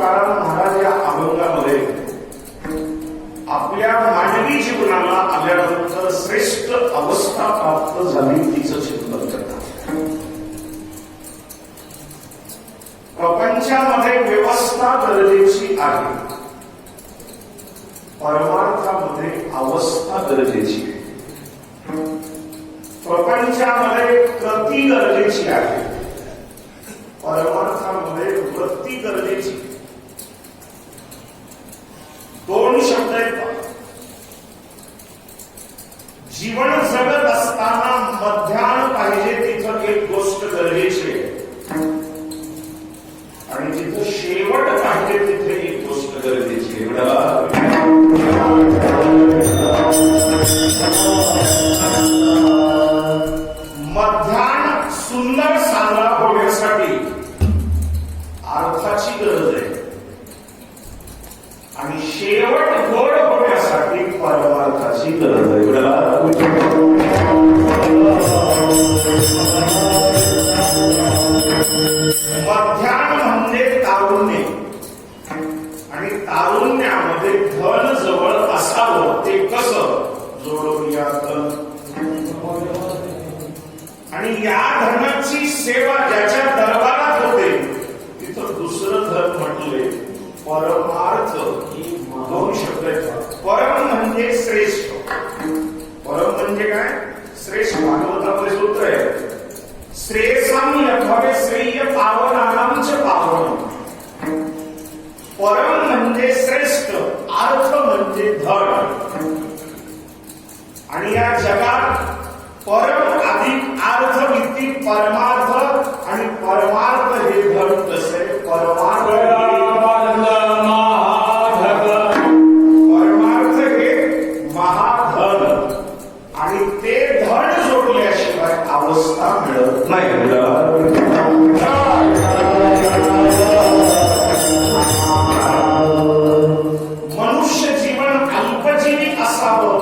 तुकाराम महाराज या अभंगामध्ये आपल्या मानवी जीवनाला आल्यानंतर श्रेष्ठ अवस्था प्राप्त झाली तिचं चिंतन करतात. प्रपंचामध्ये व्यवस्था गरजेची आहे. परमार्थामध्ये अवस्था गरजेची आहे. प्रपंचामध्ये कृती गरजेची आहे. परमार्थामध्ये वृत्ती गरजेची. सुंदर साजरा होण्यासाठी अर्थाची गरज आहे. आणि शेवट गोड होण्यासाठी परमार्थाची गरज आहे. मध्यान म्हणजे तारुण्य. आणि तारुण्यामध्ये धन जवळ असावं ते कसं? जोडूया तर आणि या धर्माची सेवा ज्याच्या दरबारात होते तिथं दुसरं धर्म म्हटले परमार्थ ही दोन शब्द आहेत परम म्हणजे श्रेष्ठ. परम म्हणजे काय? श्रेष्ठ भागवतामध्ये सूत्र आहे. श्रेयसाम यथावे श्रेय पावनानांच पावन. परम म्हणजे श्रेष्ठ अर्थ म्हणजे धड आणि या जगात परम अधिक अर्थ वित्ती परमार्थ आणि परमार्थ हे धन कसे परमार्थ परमार्थ हे महाधन आणि ते धन जोडल्याशिवाय अवस्था मिळत नाही. मनुष्य जीवन अल्पजीवी असावं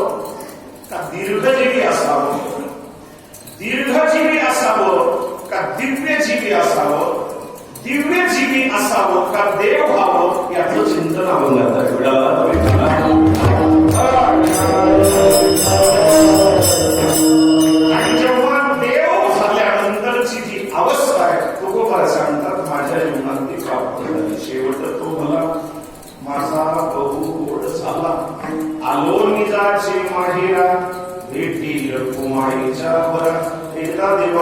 का दीर्घजीवी दीर्घजीवी असावं का दिव्यजीवी असावं? दिव्यजीवी असावं का देव व्हावं? याचं चिंतन अभंगात आणि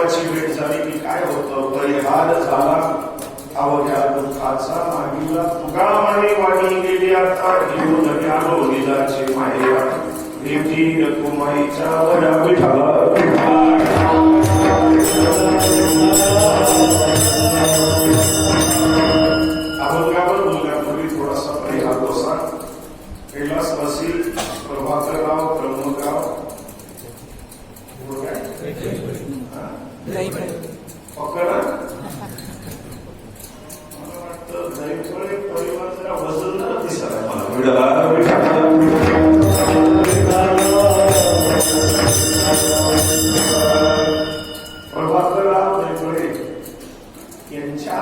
देवाची भेट झाली की काय होतं? परिहार झाला. अवघ्या दुःखाचा मागीला तुका माने वाणी गेली आता. घेऊन आलो निजाचे माहिरा भेटी कुमारीच्या वडा विठाला. अभंगावर बोलण्यापूर्वी थोडासा परिहार बसा. कैलास प्रभाकरराव प्रभाकर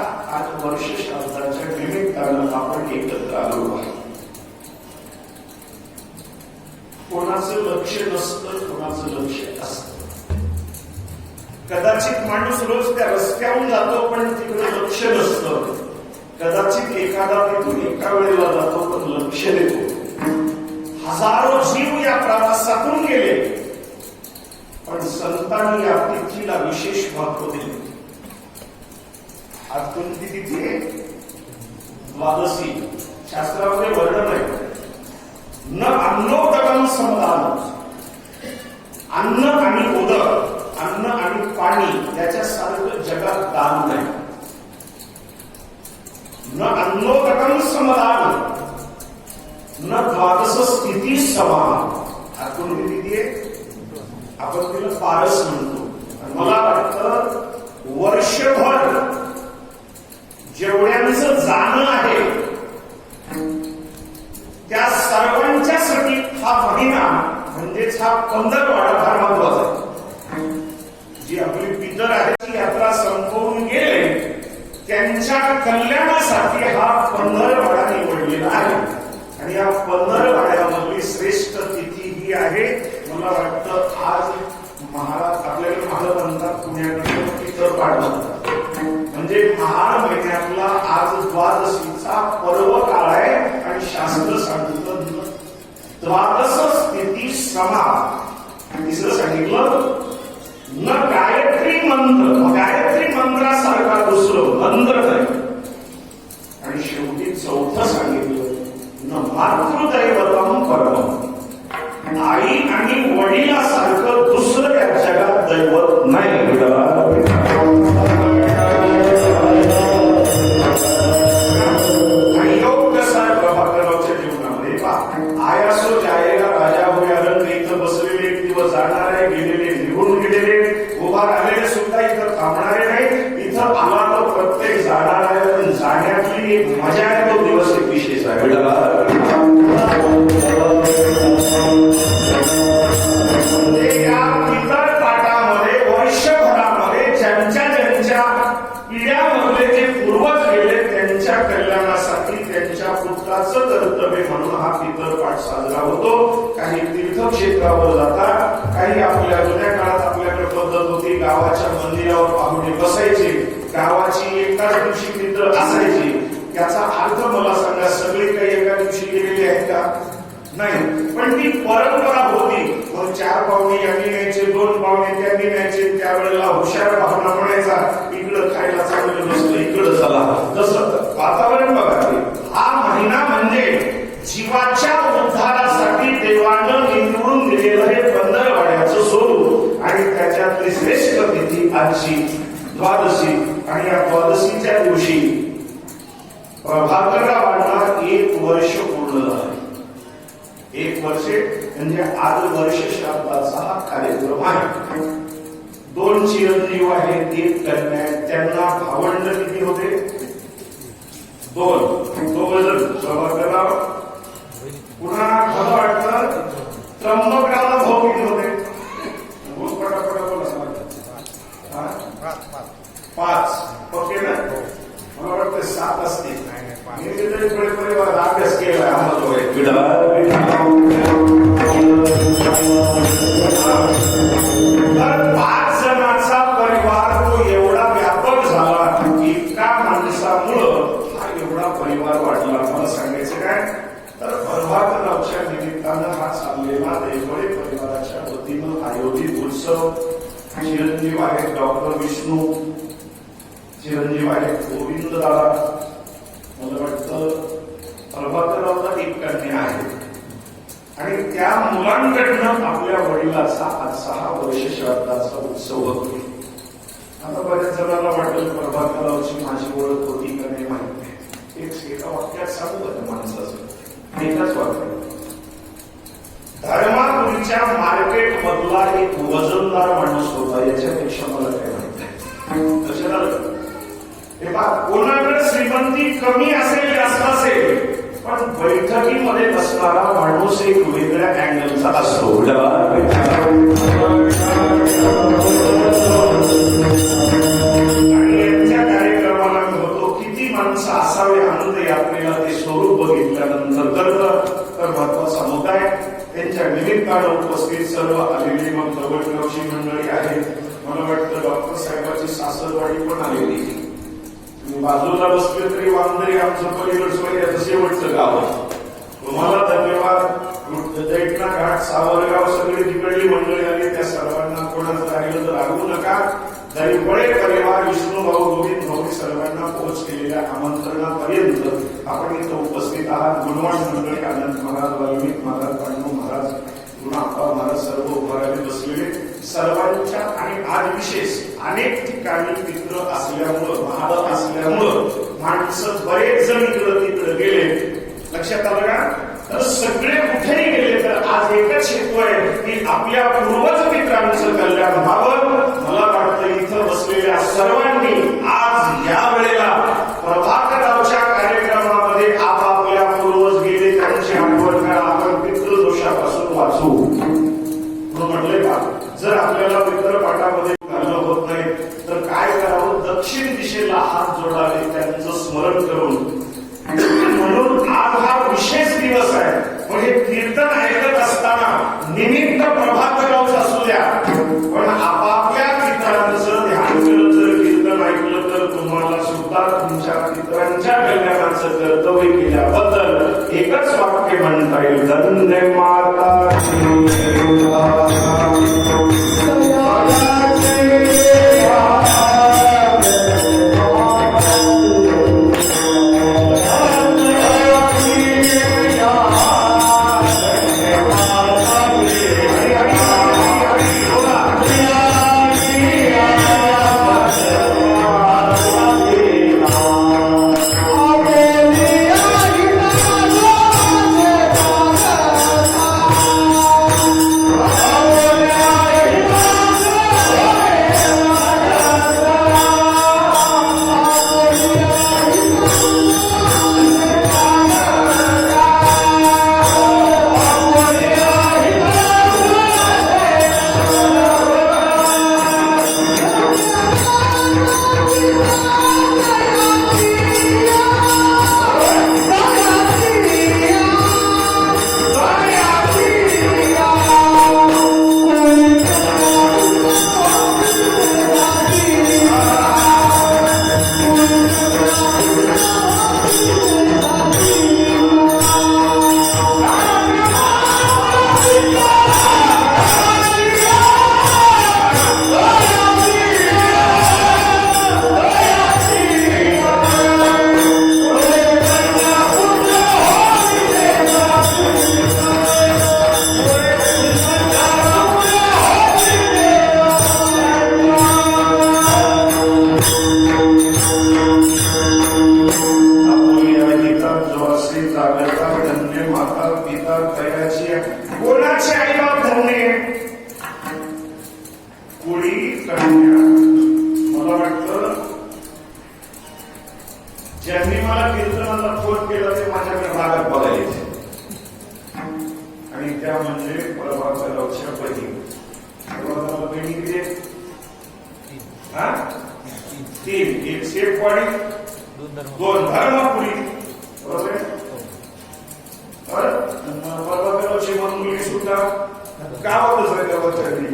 आज वर्ष श्राद्धाच्या निमित्तानं आपण एकत्र आलो आहे कोणाचं लक्ष नसतं कोणाचं लक्ष असत. कदाचित माणूस रोज त्या रस्त्याहून जातो पण तिकडे लक्ष नसतं. कदाचित एखादा तिथून एका वेळेला जातो पण लक्ष देतो. हजारो जीव या प्रवासातून गेले. पण संतांनी या तिथीला विशेष महत्त्व दिले. कोणती तिथी? आहे द्वादशी शास्त्रामध्ये वर्णन आहे. न अन्नोदकम समदान अन्न आणि उदक अन्न आणि पाणी याच्या याच्यासारखं जगात दान नाही. न अन्नोदकम समदान न द्वादश स्थिती समान. आज कोणती तिथी? आहे आपण तिला पारस म्हणतो. मला वाटतं वर्षभर जेवढ्यांचं जाणं आहे त्या सर्वांच्यासाठी हा महिना म्हणजेच हा पंधरवाडा फार महत्त्वाचा जी आपली पितर आहे ती यात्रा संपवून गेले त्यांच्या कल्याणासाठी हा पंधरवाडा निवडलेला आहे. आणि या पंधरवाडा समा तिसरं सांगितलं न गायत्री मंत्र. मग गायत्री मंत्रासारखा दुसरं मंत्र नाही आणि शेवटी चौथं सांगितलं न मातृदैवतम परम. आई आणि वडिलासारखं दुसरं या जगात दैवत नाही. मजा तो दिवस एक विशेष आहे या ताटामध्ये वर्षभरामध्ये ज्यांच्या ज्यांच्या पिढ्यामधले जे पूर्वज गेले त्यांच्या कल्याणासाठी त्यांच्या पुत्राचं कर्तव्य म्हणून हा पितर पाठ साजरा होतो काही तीर्थक्षेत्रावर जातात काही आपल्या जुन्या काळात आपल्याकडे पद्धत होती गावाच्या मंदिरावर पाहुणे बसायचे गावाची एकाच दिवशी मित्र असायची याचा अर्थ मला सांगा सगळे काही एका दिवशी गेलेले आहेत का? नाही. पण ती परंपरा होती. मग चार पाहुणे यांनी न्यायचे दोन पाहुणे त्यांनी न्यायचे. त्यावेळेला हुशार भावना म्हणायचा इकडं खायला चांगलं नसलं इकडं चला. जसं वातावरण बघा ते. हा महिना म्हणजे जीवाच्या उद्धारासाठी देवानं निवडून दिलेलं हे पंधरवाड्याचं स्वरूप. आणि त्याच्यातली श्रेष्ठ तिथी आजची द्वादशी. आणि या द्वादशीच्या दिवशी प्रभाकररावांना एक वर्ष पूर्ण झालं. एक वर्षे म्हणजे आज वर्ष श्राद्धाचा हा कार्यक्रम आहे. दोन चिरंजीव आहेत एक कन्या आहे. त्यांना भावंड किती होते? दोन. दोन प्रभाकरराव पुन्हा खरं वाटतं त्र्यंबकरावला भाऊ किती होते? उत्सव चिरंजीव आहेत डॉक्टर विष्णू चिरंजीव आहेत गोविंद दादा मला वाटतं प्रभाकररावला एक कन्या आहे. आणि त्या मुलांकडनं आपल्या वडिलाचा आज सहा वर्ष श्राद्धाचा उत्सव होतो. आता बऱ्याच जणांना वाटलं प्रभाकररावची माझी ओळख होती का नाही माहिती एक एका वाक्यात सांगू का माणसाचं? एकाच वाक्यात धर्मापुरीच्या मार्केट मधला एक वजनदार माणूस होता याच्यापेक्षा मला काय माहीत नाही. कशाला हे पहा कोणाकडे श्रीमंती कमी असेल जास्त असेल पण बैठकीमध्ये बसणारा माणूस एक वेगळ्या अँगलचा असतो. आणि यांच्या कार्यक्रमाला होतो किती माणसं असावे आनंद यात्रेला ते स्वरूप बघितल्यानंतर तर तर महत्त्वाचा मुद्दा आहे त्यांच्या निमित्तानं उपस्थित सर्व आलेली मग जवळगावची मंडळी आहे मला वाटतं डॉक्टर साहेबांची सासरवाडी पण आलेली बाजूला बसले तरी वांदरी आमचं पलीकडचं याचं शेवटचं गाव आहे. तुम्हाला धन्यवाद. दैठणा घाट सावरगाव सगळी तिकडली मंडळी आली. त्या सर्वांना कोणाचं राहिलं तर रागवू नका. दैवळे परिवार विष्णूभाऊ गोविंद भाऊ सर्वांना पोहोच केलेल्या आमंत्रणापर्यंत आपण इथं उपस्थित आहात. गुणवान मंडळी आनंद महाराज वाल्मिक महाराज पांडू महाराज गुणाप्पा महाराज सर्व उभाराने बसलेले. सर्वांच्या आणि आज विशेष अनेक ठिकाणी मित्र असल्यामुळं महाराज असल्यामुळं माणसं बरेच जण इकडं तिकडं गेले. लक्षात आलं का? तर सगळे कुठेही गेले तर आज एकच हेतू आहे की आपल्या पूर्वज मित्रांचं कल्याण व्हावं. मला वाटतं इथं बसलेल्या सर्व better than my तीन एक शेफवाडी दोन धर्मपुरी. बरोबर? आहे सुद्धा का होतं सगळ्या वर्षात नाही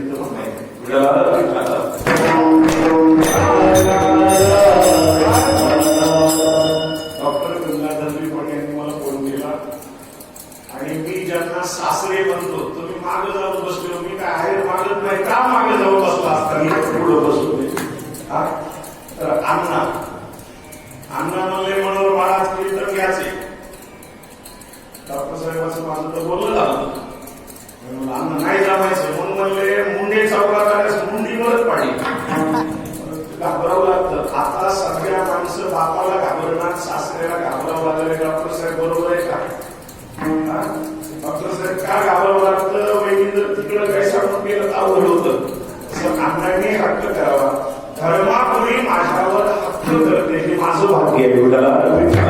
केलं आवड अण्णांनी हक्क करावा. धर्मापुढे माझ्यावर हक्क करते हे माझं भाग्य आहे.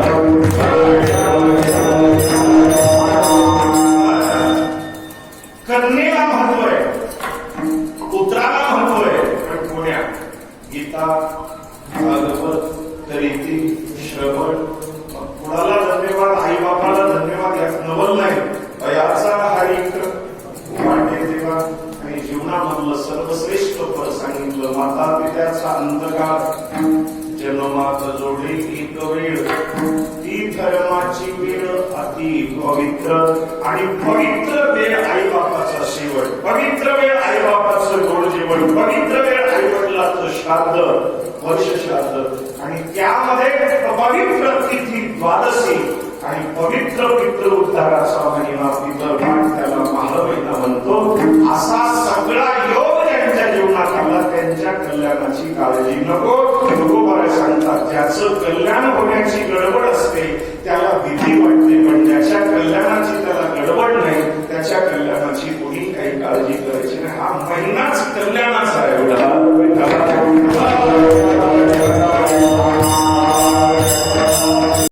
अंधाराचा अंधकार जन्मात जोडे एक वेळ. ती धर्माची वेळ अति पवित्र आणि पवित्र वेळ आई बापाचा शेवट. पवित्र वेळ आई बापाचं गोड जेवण. पवित्र वेळ आई वडिलाचं श्राद्ध वर्ष श्राद्ध. आणि त्यामध्ये पवित्र तिथी द्वादशी आणि पवित्र पितृ उद्धाराचा महिमा पितर लोकांची काळजी नको तुकोबाला सांगतात ज्याचं कल्याण होण्याची गडबड असते त्याला भीती वाटते पण ज्याच्या कल्याणाची त्याला गडबड नाही त्याच्या कल्याणाची कोणी काही काळजी करायची नाही. हा महिनाच कल्याणाचा एवढा.